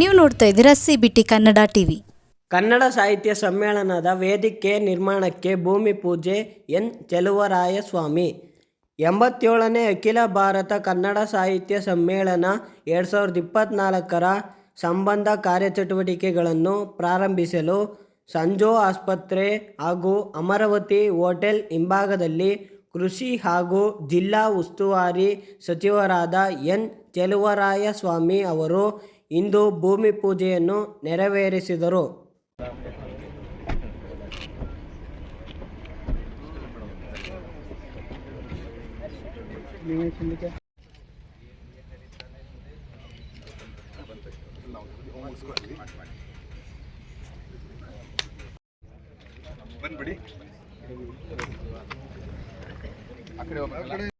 ನೋಡ್ತಾ ಇದ್ದೀರಾ C Kannada TV Kannada ಸಾಹಿತ್ಯ ಸಮ್ಮೇಳನದ ವೇದಿಕೆ ನಿರ್ಮಾಣಕ್ಕೆ ಭೂಮಿ ಪೂಜೆ ಎನ್ ಚೆಲುವರಾಯಸ್ವಾಮಿ. ಎಂಬತ್ತೇಳನೇ ಅಖಿಲ ಭಾರತ ಕನ್ನಡ ಸಾಹಿತ್ಯ ಸಮ್ಮೇಳನ ಎರಡು ಸಾವಿರದ ಇಪ್ಪತ್ತ್ನಾಲ್ಕರ ಸಂಬಂಧ ಕಾರ್ಯಚಟುವಟಿಕೆಗಳನ್ನು ಪ್ರಾರಂಭಿಸಲು ಸಂಜೋ ಆಸ್ಪತ್ರೆ ಹಾಗೂ ಅಮರಾವತಿ ಹೋಟೆಲ್ ಹಿಂಭಾಗದಲ್ಲಿ ಕೃಷಿ ಹಾಗೂ ಜಿಲ್ಲಾ ಉಸ್ತುವಾರಿ ಸಚಿವರಾದ ಎನ್ ಚೆಲುವರಾಯಸ್ವಾಮಿ ಅವರು ಇಂದು ಭೂಮಿ ಪೂಜೆಯನ್ನು ನೆರವೇರಿಸಿದರು ಬಂದ್ಬಿಡಿ ಆ ಕಡೆ?